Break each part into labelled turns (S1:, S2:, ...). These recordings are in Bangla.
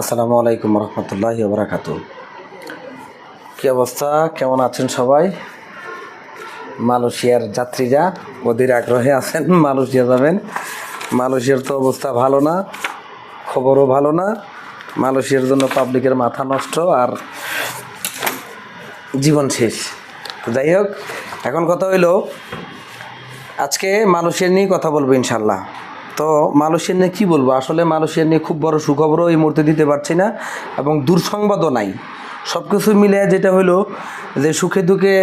S1: আসসালামু আলাইকুম রহমতুল্লাহ বারাকাত কী অবস্থা? কেমন আছেন সবাই? মালয়েশিয়ার যাত্রীরা অধীর আগ্রহে আছেন, মালয়েশিয়া যাবেন। মালয়েশিয়ার তো অবস্থা ভালো না, খবরও ভালো না। মালয়েশিয়ার জন্য পাবলিকের মাথা নষ্ট আর জীবন শেষ। তো যাই হোক, এখন কথা হইল, আজকে মালয়েশিয়া নিয়ে কথা বলব ইনশাল্লাহ তো মালয়েশিয়া নিয়ে কী বলব? আসলে মালয়েশিয়া নিয়ে খুব বড় সুখবরও এই মুহূর্তে দিতে পারছি না এবং দুঃসংবাদও নাই। সব কিছু মিলে যেটা হলো যে সুখে দুঃখে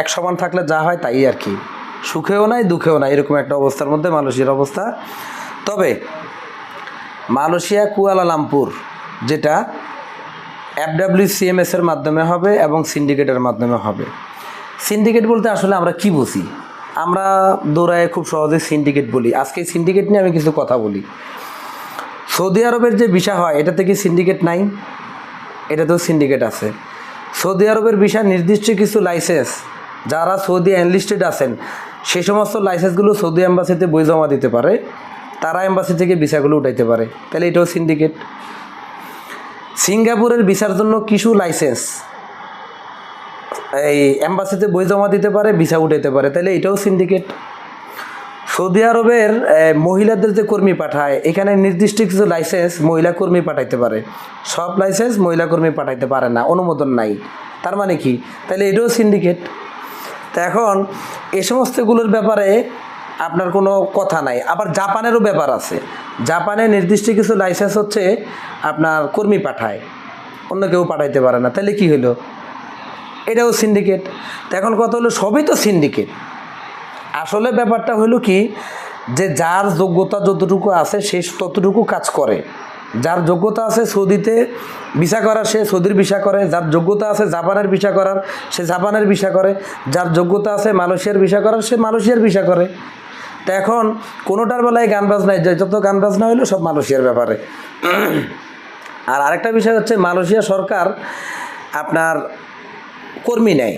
S1: এক সমান থাকলে যা হয় তাই আর কি। সুখেও নাই, দুঃখেও নাই, এরকম একটা অবস্থার মধ্যে মালয়েশিয়ার অবস্থা। তবে মালয়েশিয়া কুয়ালালামপুর, যেটা এফডাব্লিউ সিএমএস এর মাধ্যমে হবে এবং সিন্ডিকেটের মাধ্যমে হবে। সিন্ডিকেট বলতে আসলে আমরা কি বুঝি? আমরা দৌড়ায় খুব সহজে সিন্ডিকেট বলি। আজকে সিন্ডিকেট নিয়ে আমি কিছু কথা বলি। সৌদি আরবের যে ভিসা হয়, এটাতে কি সিন্ডিকেট নাই? এটাতেও সিন্ডিকেট আছে। সৌদি আরবের ভিসা নির্দিষ্ট কিছু লাইসেন্স যারা সৌদি এনলিস্টেড আছেন, সে সমস্ত লাইসেন্সগুলো সৌদি এম্বাসিতে বই জমা দিতে পারে। তারা এম্বাসি থেকে ভিসাগুলো উঠাইতে পারে। তাহলে এটাও সিন্ডিকেট সিঙ্গাপুরের ভিসার জন্য কিছু লাইসেন্স এই এম্বাসিতে বই জমা দিতে পারে, ভিসা উঠাইতে পারে। তাহলে এটাও সিন্ডিকেট সৌদি আরবের মহিলাদের যে কর্মী পাঠায়, এখানে নির্দিষ্ট কিছু লাইসেন্স মহিলা কর্মী পাঠাইতে পারে। সব লাইসেন্স মহিলা কর্মী পাঠাইতে পারে না, অনুমোদন নাই। তার মানে কি? তাহলে এটাও সিন্ডিকেট তো এখন, এ সমস্তগুলোর ব্যাপারে আপনার কোনো কথা নাই। আবার জাপানেরও ব্যাপার আছে। জাপানে নির্দিষ্ট কিছু লাইসেন্স হচ্ছে আপনার কর্মী পাঠায়। অন্য কেউ পাঠাইতে পারে না। তাহলে কি হলো এটাও সিন্ডিকেট তো এখন কথা হলো, সবই তো সিন্ডিকেট আসলে ব্যাপারটা হলো কি, যে যার যোগ্যতা যতটুকু আছে, সে ততটুকু কাজ করে। যার যোগ্যতা আছে সৌদিতে ভিসা করার সে সৌদির ভিসা করে। যার যোগ্যতা আছে জাপানের ভিসা করার, সে জাপানের ভিসা করে। যার যোগ্যতা আছে মালয়েশিয়ার ভিসা করার, সে মালয়েশিয়ার ভিসা করে। তো এখন কোনোটার বেলায় গান বাজনায় যত গান বাজনা হইল, সব মালয়েশিয়ার ব্যাপারে। আর আরেকটা বিষয় হচ্ছে, মালয়েশিয়া সরকার আপনার কর্মী নেয়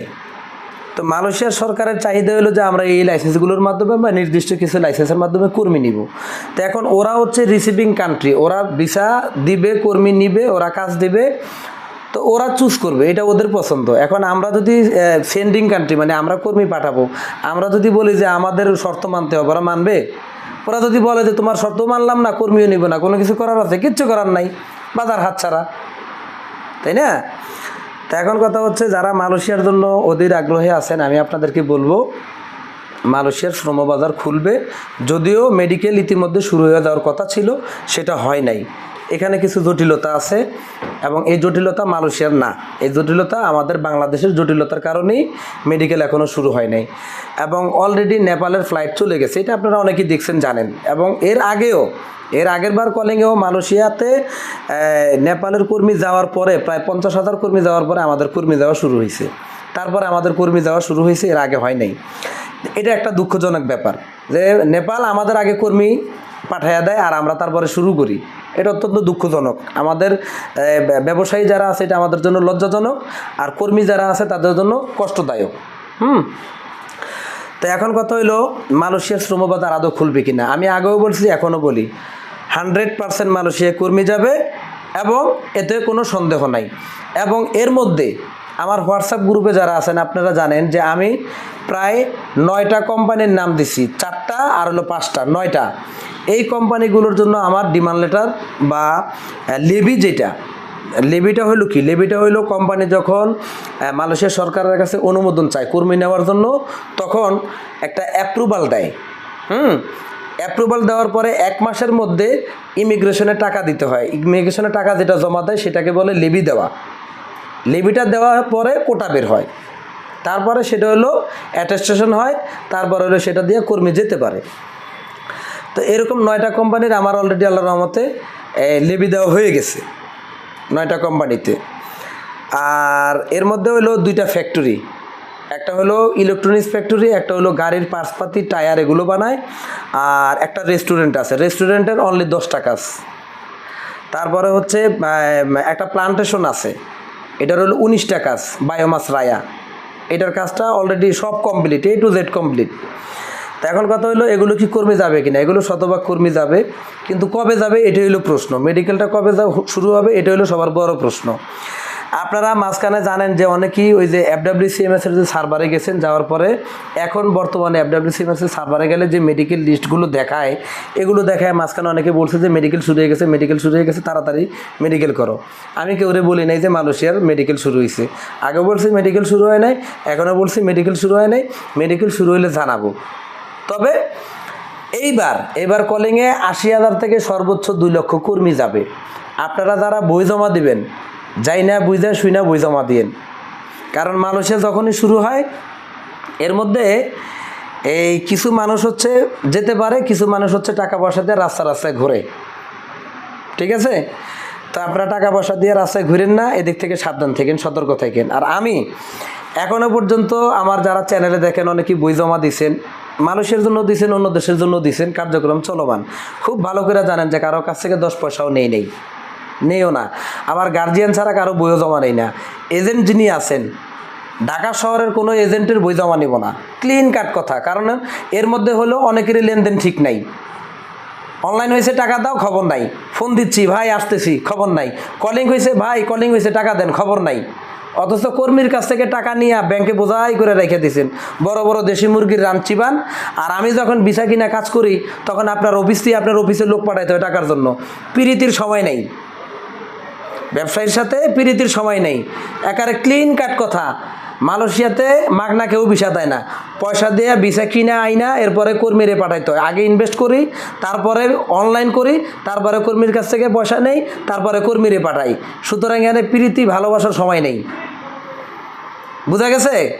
S1: তো মালয়েশিয়ার সরকারের চাহিদা হলো যে আমরা এই লাইসেন্সগুলোর মাধ্যমে বা নির্দিষ্ট কিছু লাইসেন্সের মাধ্যমে কর্মী নিব। তো এখন ওরা হচ্ছে রিসিভিং কান্ট্রি ওরা ভিসা দিবে, কর্মী নিবে, ওরা কাজ দিবে, তো ওরা চুজ করবে, এটা ওদের পছন্দ। এখন আমরা যদি সেন্ডিং কান্ট্রি মানে আমরা কর্মী পাঠাবো, আমরা যদি বলি যে আমাদের শর্ত মানতে হবে, ওরা মানবে? ওরা যদি বলে যে তোমার শর্ত মানলাম না, কর্মীও নিব না, কোনো কিছু করার আছে, কিচ্ছু করার নাই, বাজার হাত ছাড়া তাই না? তো এখন কথা হচ্ছে যারা মালয়েশিয়ার জন্য অধীর আগ্রহে আছেন, আমি আপনাদেরকে বলব, মালয়েশিয়ার শ্রমবাজার খুলবে। যদিও মেডিকেল ইতিমধ্যে শুরু হয়ে যাওয়ার কথা ছিল, সেটা হয় নাই। এখানে কিছু জটিলতা আছে। এবং এই জটিলতা মালয়েশিয়ার না। এই জটিলতা আমাদের বাংলাদেশের জটিলতার কারণেই মেডিকেল এখনও শুরু হয় নাই। এবং অলরেডি নেপালের ফ্লাইট চলে গেছে, এটা আপনারা অনেকেই দেখছেন, জানেন। এবং এর আগেও, এর আগের বার কলিংয়েও মালয়েশিয়াতে নেপালের কর্মী যাওয়ার পরে, প্রায় পঞ্চাশ হাজার কর্মী যাওয়ার পরে আমাদের কর্মী যাওয়া শুরু হয়েছে। তারপরে আমাদের কর্মী যাওয়া শুরু হয়েছে, এর আগে হয় নাই। এটা একটা দুঃখজনক ব্যাপার যে নেপাল আমাদের আগে কর্মী পাঠাইয়া দেয় আর আমরা তারপরে শুরু করি। এটা অত্যন্ত দুঃখজনক। আমাদের ব্যবসায়ী যারা আছে, এটা আমাদের জন্য লজ্জাজনক, আর কর্মী যারা আছে, তাদের জন্য কষ্টদায়ক। হুম? তো এখন কথা হইল, মালয়েশিয়ার শ্রমবাজার আদৌ খুলবে কিনা? আমি আগেও বলছি, এখনও বলি। হান্ড্রেড পার্সেন্ট মালয়েশিয়া কর্মী যাবে, এবং এতে কোনো সন্দেহ নাই। এবং এর মধ্যে আমার হোয়াটসঅ্যাপ গ্রুপে যারা আছেন, আপনারা জানেন যে আমি প্রায় নয়টা কোম্পানির নাম দিছি। চারটা আর হলো পাঁচটা, নয়টা। এই কোম্পানিগুলোর জন্য আমার ডিমান্ড লেটার বা লেবি যেটা লেবিটা হইল কি? লেবিটা হইল কোম্পানি যখন মালয়েশিয়া সরকারের কাছে অনুমোদন চায় কর্মী নেওয়ার জন্য, তখন একটা অ্যাপ্রুভাল দেয়। হুম? অ্যাপ্রুভাল দেওয়ার পরে এক মাসের মধ্যে ইমিগ্রেশনে টাকা দিতে হয়। ইমিগ্রেশনে টাকা যেটা জমা দেয়, সেটাকে বলে লেবি দেওয়া। লেবিটা দেওয়ার পরে কোটা বের হয়। তারপরে সেটা হলো অ্যাটেস্টেশন হয়, তারপরে হলো সেটা দিয়ে কর্মী যেতে পারে। তো এরকম নয়টা কোম্পানির আমার অলরেডি আল্লাহ রহমতে লেবি দেওয়া হয়ে গেছে নয়টা কোম্পানিতে। আর এর মধ্যে হলো দুইটা ফ্যাক্টরি একটা হলো ইলেকট্রনিক্স ফ্যাক্টরি একটা হলো গাড়ির পার্সপাতি টায়ার এগুলো বানায়, আর একটা রেস্টুরেন্ট আছে। রেস্টুরেন্টের অনলি দশটা কাজ তারপরে হচ্ছে একটা প্লান্টেশন আছে। এটার হলো উনিশটা কাজ বায়োমাস রায়া। এটার কাজটা অলরেডি সব complete A to Z complete তো এখন কথা হলো, এগুলো কি কর্মী যাবে কিনা? এগুলো শতভাগ কর্মী যাবে। কিন্তু কবে যাবে এটা হলো প্রশ্ন। মেডিকেলটা কবে শুরু হবে এটা হলো সবার বড় প্রশ্ন। আপনারা মাঝখানে জানেন যে অনেকেই ওই যে এফডাব্লিউসিএমএস এর যে সার্ভারে গেছেন, যাওয়ার পরে এখন বর্তমানে এফডাব্লিউসিএমএস এর সার্ভারে গেলে যে মেডিকেল লিস্টগুলো দেখায়, এগুলো দেখায় মাঝখানে অনেকে বলছে যে মেডিকেল শুরু হয়ে গেছে মেডিকেল শুরু হয়ে গেছে, তাড়াতাড়ি মেডিকেল করো। আমি কেউরে বলি নাই যে মালয়েশিয়ার মেডিকেল শুরু হয়েছে আগে বলছি মেডিকেল শুরু হয় নাই, এখনও বলছি মেডিকেল শুরু হয় নাই মেডিকেল শুরু হলে জানাব। তবে এইবার, এবার কলিংয়ে আশি হাজার থেকে সর্বোচ্চ দুই লক্ষ কর্মী যাবে। আপনারা যারা বই জমা দিবেন, যাই না বুঝে শুই না বই জমা দিয়েন। কারণ মালয়েশিয়া যখনই শুরু হয়, এর মধ্যে এই কিছু মানুষ হচ্ছে যেতে পারে, কিছু মানুষ হচ্ছে টাকা পয়সা দিয়ে রাস্তা রাস্তায় ঘোরে। ঠিক আছে? তো আপনারা টাকা পয়সা দিয়ে রাস্তায় ঘুরেন না, এদিক থেকে সাবধান থাকেন, সতর্ক থাকেন। আর আমি এখনও পর্যন্ত আমার যারা চ্যানেলে দেখেন অনেকেই বই জমা দিছেন মানুষের জন্য দিছেন, অন্য দেশের জন্য দিছেন, কার্যক্রম চলমান। খুব ভালো করে জানেন যে কারও কাছ থেকে দশ পয়সাও নেই নেই। নেইও না। আবার গার্জিয়ান ছাড়া কারও বইও জমা নেই না। এজেন্ট যিনি আছেন, ঢাকা শহরের কোনো এজেন্টের বই জমা নিব না। ক্লিন কাট কথা। কারণ এর মধ্যে হলো অনেকেরই লেনদেন ঠিক নাই। অনলাইন হয়েছে, টাকা দাও, খবর নাই। ফোন দিচ্ছি, ভাই, আসতেছি, খবর নাই। কলিং হয়েছে, ভাই কলিং হয়েছে, টাকা দেন, খবর নাই। অথচ কর্মীর কাছ থেকে টাকা নিয়ে ব্যাংকে বোঝাই করে রেখে দিয়েছেন। বড় বড় দেশি মুরগির রান চিবান আর আমি যখন বিছা কিনা কাজ করি, তখন আপনার অফিস দিয়ে আপনার অফিসে লোক পাঠাইতে হয় টাকার জন্য। প্রীতির সময় নেই। ব্যবসায়ীর সাথে পিরিতির সময় নেই। একারে ক্লিন কাট কথা। মালয়েশিয়াতে মাগনা কেউ ভিসা দেয় না। পয়সা দিয়ে ভিসা কিনে, আইনা, এরপরে কর্মীরে পাঠাইতে হয়। আগে ইনভেস্ট করি, তারপরে অনলাইন করি, তারপরে কর্মীর কাছ থেকে পয়সা নেই, তারপরে কর্মীরে পাঠাই। সুতরাং এখানে প্রীতি, ভালোবাসার সময় নেই। বুঝা গেছে?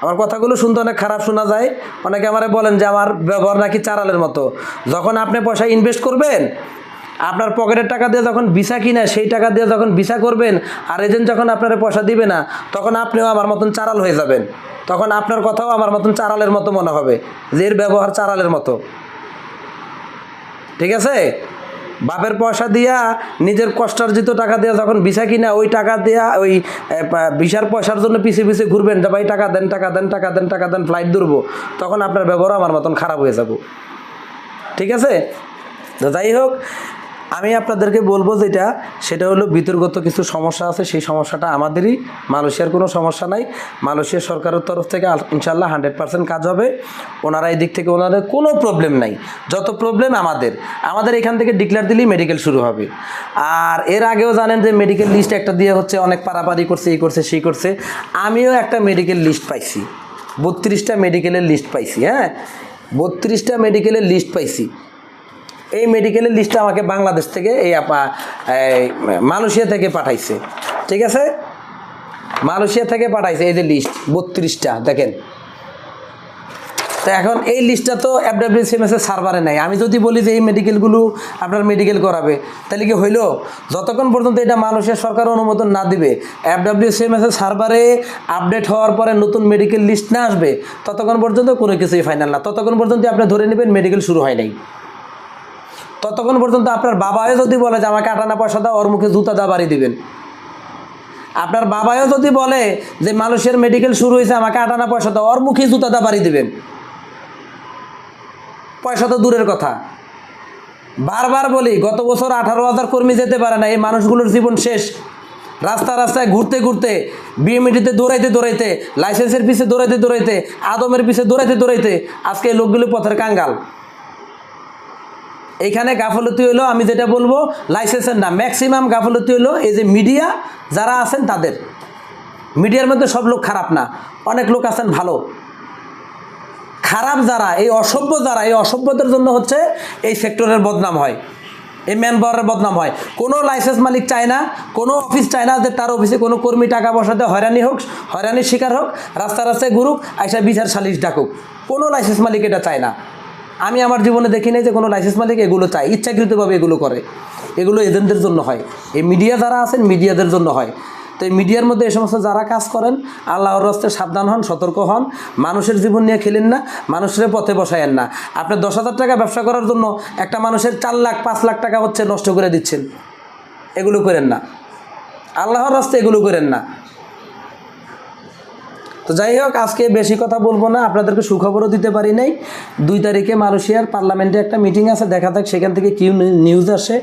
S1: আমার কথাগুলো শুনতে অনেক খারাপ শোনা যায়। অনেকে আমারে বলেন যে, আমার ব্যবহার নাকি চারালের মতো? যখন আপনি পয়সা ইনভেস্ট করবেন আপনার পকেটের টাকা দিয়ে যখন ভিসা কিনা, সেই টাকা দিয়ে যখন ভিসা করবেন, আর এজেন্ট যখন আপনার পয়সা দিবে না, তখন আপনিও আমার মতন চারাল হয়ে যাবেন। তখন আপনার কথাও আমার মতন চারালের মতো মনে হবে, যে এর ব্যবহার চারালের মতো। ঠিক আছে? বাপের পয়সা দিয়া, নিজের কষ্টার্জিত টাকা দিয়া যখন ভিসা কিনা, ওই টাকা দিয়া, ওই ভিসার পয়সার জন্য পিছিয়ে পিছিয়ে ঘুরবেন, যে ভাই টাকা দেন টাকা দেন টাকা দেন টাকা দেন ফ্লাইট ধরবো, তখন আপনার ব্যবহার আমার মতন খারাপ হয়ে যাব। ঠিক আছে? তো যাই হোক আমি আপনাদেরকে বলব যেটা, সেটা হলো বিতর্গত কিছু সমস্যা আছে, সেই সমস্যাটা আমাদেরই, মালয়েশিয়ার কোনো সমস্যা নাই। মালয়েশিয়া সরকারের তরফ থেকে ইনশাল্লাহ হান্ড্রেড পার্সেন্ট কাজ হবে। ওনারা এই দিক থেকে ওনাদের কোনো প্রবলেম নাই। যত প্রবলেম আমাদের আমাদের এখান থেকে ডিক্লেয়ার দিলেই মেডিকেল শুরু হবে। আর এর আগেও জানেন যে মেডিকেল লিস্ট একটা দিয়ে হচ্ছে অনেক পারাপারি করছে, এই করছে, সেই করছে। আমিও একটা মেডিকেল লিস্ট পাইছি। বত্রিশটা মেডিকেলের লিস্ট পাইছি হ্যাঁ? বত্রিশটা মেডিকেলের লিস্ট পাইছি। এই মেডিকেলের লিস্টটা আমাকে বাংলাদেশ থেকে এই মালয়েশিয়া থেকে পাঠাইছে। ঠিক আছে? মালয়েশিয়া থেকে পাঠাইছে এই যে লিস্ট বত্রিশটা, দেখেন। তো এখন এই লিস্টটা তো এফডাব্লিউসিএমএস এর সার্ভারে নাই। আমি যদি বলি যে এই মেডিকেলগুলো আপনার মেডিকেল করাবে, তাহলে কি হইল? যতক্ষণ পর্যন্ত এটা মানুষের সরকার অনুমোদন না দিবে এফডাব্লিউসিএমএস এর সার্ভারে আপডেট হওয়ার পরে নতুন মেডিকেল লিস্ট না আসবে, ততক্ষণ পর্যন্ত কোনো কিছুই ফাইনাল না। ততক্ষণ পর্যন্ত আপনি ধরে নেবেন মেডিকেল শুরু হয় নাই। ততক্ষণ পর্যন্ত আপনার বাবাও যদি বলে যে আমাকে আটানা পয়সা দাও, ওর মুখে জুতা দা বাড়ি দিবেন। আপনার বাবাও যদি বলে যে মানুষের মেডিকেল শুরু হয়েছে, আমাকে আটানা পয়সা দাও, ওর মুখে জুতা দা বাড়ি দিবেন। পয়সা তো দূরের কথা। বারবার বলি, গত বছর আঠারো হাজার কর্মী যেতে পারে না, এই মানুষগুলোর জীবন শেষ। রাস্তা রাস্তায় ঘুরতে ঘুরতে বিএমইটিতে দৌড়াইতে দৌড়াইতে লাইসেন্সের পিছে দৌড়াইতে দৌড়াইতে, আদমের পিছে দৌড়াইতে দৌড়াইতে, আজকে লোকগুলো পথের কাঙ্গাল। এইখানে গাফলতি হলো আমি যেটা বলব লাইসেন্সের না ম্যাক্সিমাম গাফলতি হলো এই যে মিডিয়া যারা আছেন তাদের। মিডিয়ার মধ্যে সব লোক খারাপ না, অনেক লোক আছেন ভালো। খারাপ যারা, এই অসভ্য যারা, এই অসভ্যদের জন্য হচ্ছে এই সেক্টরের বদনাম হয়। এই ম্যান বদনাম হয়। কোনো লাইসেন্স মালিক চায় না, কোনো অফিস চায় না যে তার অফিসে কোনো কর্মী টাকা পয়সাতে হয়রানি হোক, হয়রানির শিকার হোক রাস্তা রাস্তায় ঘুরুক, আইসা বিচার সালিশ ডাকুক। কোনো লাইসেন্স মালিক এটা চায় না। আমি আমার জীবনে দেখি নাই যে কোনো লাইসেন্স মালিক এগুলো চায়, ইচ্ছাকৃতভাবে এগুলো করে। এগুলো এজেন্টদের জন্য হয়। এই মিডিয়া যারা আছেন মিডিয়াদের জন্য হয়। তো এই মিডিয়ার মধ্যে এ সমস্ত যারা কাজ করেন, আল্লাহর রস্তে সাবধান হন, সতর্ক হন, মানুষের জীবন নিয়ে খেলেন না, মানুষের পথে বসায়েন না। আপনি দশ হাজার টাকা ব্যবসা করার জন্য একটা মানুষের চার লাখ, পাঁচ লাখ টাকা হচ্ছে নষ্ট করে দিচ্ছেন। এগুলো করেন না। আল্লাহর রাস্তে এগুলো করেন না। তো যাই হোক, আজকে বেশি কথা বলব না। আপনাদেরকে সুখবরও দিতে পারি নাই। দুই তারিখে মালয়েশিয়ার পার্লামেন্টে একটা মিটিং আছে, দেখা যাক সেখান থেকে কি নিউজ আসে।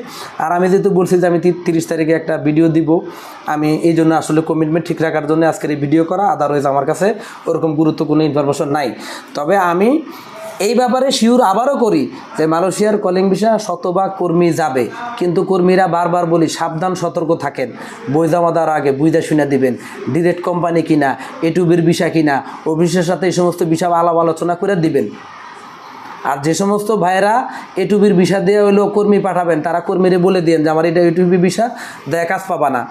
S1: আর আমি যেহেতু বলছি যে আমি তিরিশ তারিখে একটা ভিডিও দিব, আমি এই জন্য আসলে কমিটমেন্ট ঠিক রাখার জন্য আজকের এই ভিডিও করা। আদারওয়াইজ আমার কাছে ওরকম গুরুত্বপূর্ণ ইনফরমেশন নাই। তবে আমি এই ব্যাপারে শিওর আবারও করি যে মালয়েশিয়ার কলিং ভিসা শতভাগ কর্মী যাবে। কিন্তু কর্মীরা বারবার বলি, সাবধান, সতর্ক থাকেন। বই জমা দেওয়ার আগে বুঝা শুনে দিবেন, ডিরেক্ট কোম্পানি কিনা এটুবির ভিসা কিনা, অফিসের সাথে এই সমস্ত বিষয় আলাপ আলোচনা করে দিবেন। আর যে সমস্ত ভাইয়েরা এটুবির ভিসা দিয়ে হইলেও কর্মী পাঠাবেন, তারা কর্মীরে বলে দিন যে, আমার এটা এটুবি ভিসা দেয় কাজ পাবা না।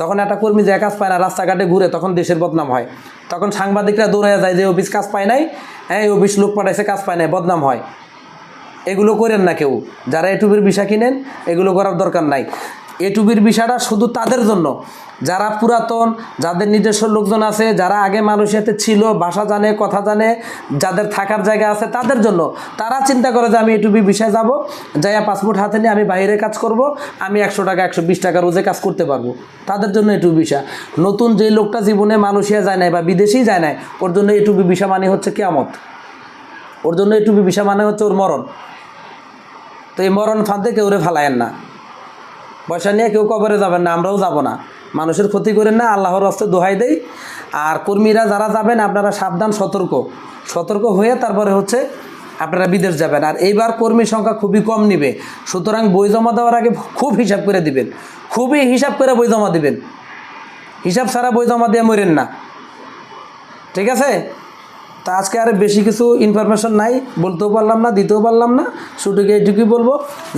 S1: তখন একটা কর্মী যে কাজ পায় না, রাস্তাঘাটে ঘুরে, তখন দেশের বদনাম হয়। তখন সাংবাদিকরা দৌড়ায় যায় যে, অফিস কাজ পায় নাই হ্যাঁ ও বিশ লোক পাঠাইছে, কাজ পায় নাই, বদনাম হয়। এগুলো করেন না কেউ। যারা ইউটিউবের বিষা কিনেন, এগুলো করার দরকার নাই। এটুবির বিষয়টা শুধু তাদের জন্য। যারা পুরাতন, যাদের নিজস্ব লোকজন আছে, যারা আগে মালয়েশিয়াতে ছিল, ভাষা জানে, কথা জানে, যাদের থাকার জায়গা আছে, তাদের জন্য। তারা চিন্তা করে যে আমি এটুবি বিষয় যাব, যাইয়া পাসপোর্ট হাতে নিয়ে আমি বাইরে কাজ করব, আমি একশো টাকা, একশো বিশ টাকা রোজে কাজ করতে পারব। তাদের জন্য এটুবি বিষা নতুন যে লোকটা জীবনে মালয়েশিয়া যায় নাই বা বিদেশেই যায় নাই, ওর জন্য এটুবি বিষা মানে হচ্ছে কেয়ামত। ওর জন্য এটুবি বিষা মানে হচ্ছে ওর মরণ। তো এই মরণ ফাঁদে কেউ রে ফালায়েন না। পয়সা নিয়ে কেউ কবরে যাবেন না, আমরাও যাব না। মানুষের ক্ষতি করেন না, আল্লাহর রাস্তে দোহাই দেই। আর কর্মীরা যারা যাবেন, আপনারা সাবধান, সতর্ক। সতর্ক হয়ে তারপরে হচ্ছে আপনারা বিদেশ যাবেন। আর এইবার কর্মী সংখ্যা খুবই কম নিবে। সুতরাং বই জমা দেওয়ার আগে খুব হিসাব করে দিবেন। খুবই হিসাব করে বই জমা দিবেন। হিসাব ছাড়া বই জমা দিয়ে মরেন না। ঠিক আছে? তা আজকে আর বেশি কিছু ইনফরমেশন নাই, বলতেও পারলাম না, দিতেও পারলাম না। শুটুকে এটুকুই বলব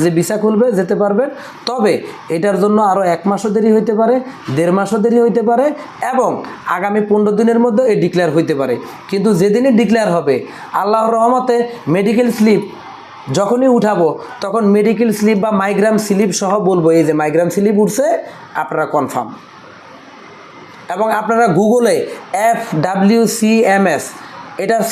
S1: যে ভিসা খুলবে, যেতে পারবেন। তবে এটার জন্য আরও এক মাসও দেরি হইতে পারে, দেড় মাসও দেরি হইতে পারে এবং আগামী পনেরো দিনের মধ্যে এই ডিক্লেয়ার হইতে পারে। কিন্তু যেদিনই ডিক্লেয়ার হবে, আল্লাহর রহমতে মেডিকেল স্লিপ যখনই উঠাবো, তখন মেডিকেল স্লিপ বা মাইগ্রাম স্লিপ সহ বলব, এই যে মাইগ্রাম স্লিপ উঠছে, আপনারা কনফার্ম এবং আপনারা গুগলে F W C M S এটার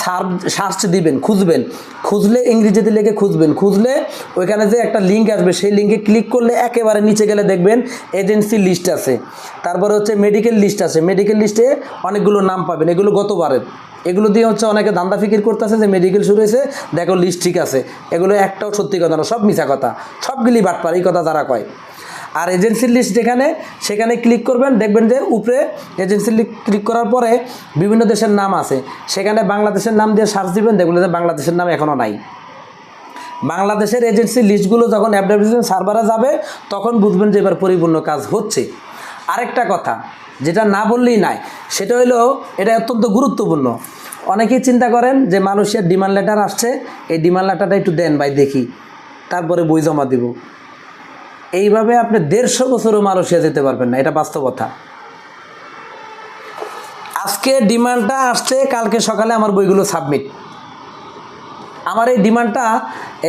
S1: সার্চ দিবেন, খুঁজবেন। খুঁজলে ইংরেজিতে লিখে খুঁজবেন। খুঁজলে ওইখানে যে একটা লিঙ্ক আসবে, সেই লিঙ্কে ক্লিক করলে একেবারে নিচে গেলে দেখবেন এজেন্সি লিস্ট আছে। তারপরে হচ্ছে মেডিকেল লিস্ট আছে। মেডিকেল লিস্টে অনেকগুলো নাম পাবেন। এগুলো গতবারের। এগুলো দিয়ে হচ্ছে অনেকে দান্দা ফিকির করতেছে যে মেডিকেল শুরু হয়েছে, দেখো লিস্ট ঠিক আছে। এগুলো একটাও সত্যি কথা না, সব মিছা কথা। সবগুলি বাটপার, এই কথা যারা কয়। আর এজেন্সির লিস্ট যেখানে, সেখানে ক্লিক করবেন, দেখবেন যে উপরে এজেন্সির ক্লিক করার পরে বিভিন্ন দেশের নাম আছে। সেখানে বাংলাদেশের নাম দিয়ে সার্চ দিবেন, দেখবেন যে বাংলাদেশের নাম এখনও নাই। বাংলাদেশের এজেন্সি লিস্টগুলো যখন অ্যাডভার্টাইজমেন্ট সার্ভারে যাবে, তখন বুঝবেন যে এবার পরিপূর্ণ কাজ হচ্ছে। আরেকটা কথা, যেটা না বললেই নাই, সেটা হলো এটা অত্যন্ত গুরুত্বপূর্ণ। অনেকেই চিন্তা করেন যে মানুষের ডিমান্ড লেটার আসছে, এই ডিমান্ড লেটারটা একটু দেন ভাই দেখি, তারপরে বই জমা দিব। এইভাবে আপনি দেড়শো বছরও মালয়েশিয়া যেতে পারবেন না, এটা বাস্তবতা। আজকে ডিমান্ডটা আসছে, কালকে সকালে আমার বইগুলো সাবমিট। আমার এই ডিমান্ডটা,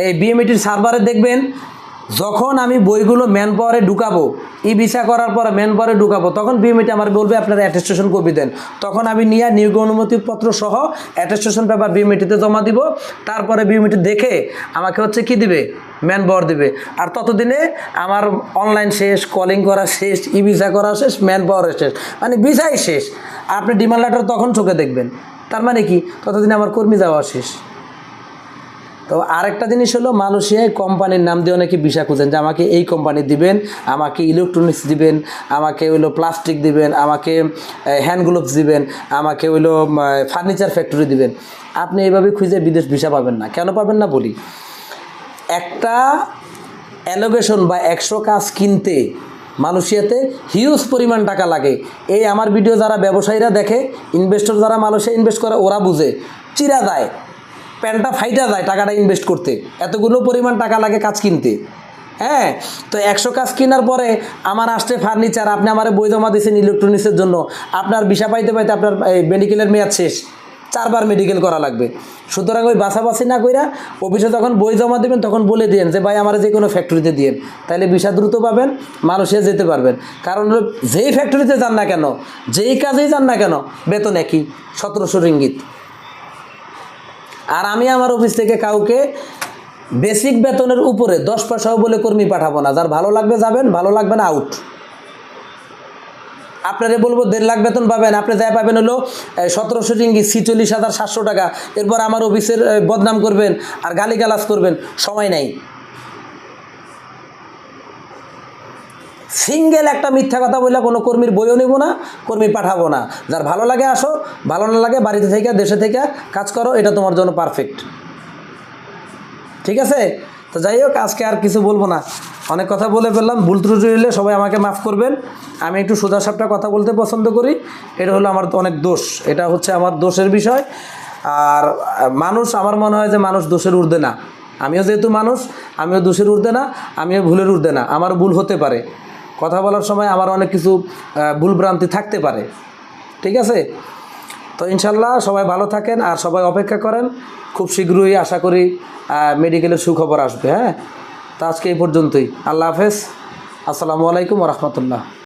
S1: এই বিএমইটির সার্ভারে দেখবেন, যখন আমি বইগুলো ম্যান পাওয়ারে ঢুকাবো, ই ভিসা করার পরে ম্যান পাওয়ারে ঢুকাবো, তখন বিএমইটি আমার বলবে, আপনারা অ্যাটেস্টেশন কপি দেন। তখন আমি নিয়ে নিয়োগ অনুমতিপত্র সহ অ্যাটেস্টেশন পেপার বিএমইটিতে জমা দিব। তারপরে বিএমইটি দেখে আমাকে হচ্ছে কি দিবে? ম্যান পাওয়ার দিবে। আর ততদিনে আমার অনলাইন শেষ কলিং করা শেষ ই ভিসা করা শেষ, ম্যান পাওয়ার শেষ। মানে ভিসাই শেষ। আপনি ডিমান্ড লেটার তখন চোখে দেখবেন। তার মানে কি? ততদিনে আমার কর্মী যাওয়া শেষ। তো আরেকটা জিনিস হলো, মালয়েশিয়ায় কোম্পানির নাম দিয়ে অনেকে ভিসা খুঁজেন, যে আমাকে এই কোম্পানি দিবেন, আমাকে ইলেকট্রনিক্স দিবেন, আমাকে হইল প্লাস্টিক দিবেন, আমাকে হ্যান্ড গ্লোভস দিবেন, আমাকে হইল ফার্নিচার ফ্যাক্টরি দিবেন। আপনি এইভাবে খুঁজে বিদেশ ভিসা পাবেন না। কেন পাবেন না বলি? একটা অ্যালোগেশন বা একশো কাজ কিনতে মালয়েশিয়াতে হিউজ পরিমাণ টাকা লাগে। এই আমার ভিডিও যারা ব্যবসায়ীরা দেখে ইনভেস্টর যারা মালয়েশিয়া ইনভেস্ট করে, ওরা বুঝে। চিরা যায়, প্যান্টটা ফাইটা যায় টাকাটা ইনভেস্ট করতে। এতগুলো পরিমাণ টাকা লাগে কাজ কিনতে। হ্যাঁ তো একশো কাজ কেনার পরে আমার আসছে ফার্নিচার আপনি আমার বই জমা দিয়েছেন ইলেকট্রনিক্সের জন্য। আপনার বিষা পাইতে পাইতে আপনার মেডিকেলের মেয়াদ শেষ। চারবার মেডিকেল করা লাগবে। সুতরাং ওই বাছাবাছি না কইরা অফিসে যখন বই জমা দেবেন, তখন বলে দিন যে, ভাই, আমার যে কোনো ফ্যাক্টরিতে দিন তাহলে বিষা দ্রুত পাবেন, মানুষে যেতে পারবেন। কারণ যেই ফ্যাক্টরিতে যান না কেন, যেই কাজেই যান না কেন, বেতন একই, সতেরোশো রিঙ্গিত। আর আমি আমার অফিস থেকে কাউকে বেসিক বেতনের উপরে দশ পয়সাও বলে কর্মী পাঠাবো না। যার ভালো লাগবে যাবেন, ভালো লাগবে না আউট আপনারে বলব দেড় লাখ বেতন পাবেন। আপনি যাই পাবেন হলো সতেরোশো রিঙ্গি ছিচল্লিশ হাজার সাতশো টাকা। এরপর আমার অফিসের বদনাম করবেন আর গালিগালাজ করবেন। সময় নাই। সিঙ্গেল একটা মিথ্যা কথা বললে কোনো কর্মীর বইও নেব না, কর্মী পাঠাবো না। যার ভালো লাগে আসো, ভালো না লাগে বাড়িতে থেকে, দেশে থেকে কাজ করো, এটা তোমার জন্য পারফেক্ট ঠিক আছে? তো যাই হোক, আজকে আর কিছু বলব না। অনেক কথা বলে ফেললাম, ভুল ত্রুটি হলে সবাই আমাকে মাফ করবেন। আমি একটু সোজা সাপটা কথা বলতে পছন্দ করি, এটা হলো আমার তো অনেক দোষ, এটা হচ্ছে আমার দোষের বিষয়। আর মানুষ, আমার মনে হয় যে মানুষ দোষের ঊর্ধ্বে না। আমিও যেহেতু মানুষ, আমিও দোষের ঊর্ধ্বে না, আমিও ভুলের ঊর্ধ্বে না, আমার ভুল হতে পারে। কথা বলার সময় আমার অনেক কিছু ভুলভ্রান্তি থাকতে পারে। ঠিক আছে? তো ইনশাল্লাহ সবাই ভালো থাকেন আর সবাই অপেক্ষা করেন। খুব শীঘ্রই আশা করি মেডিকেলের সুখবর আসবে হ্যাঁ? তো আজকে এই পর্যন্তই। আল্লাহ হাফেজ। আসসালামু আলাইকুম রহমতুল্লাহ।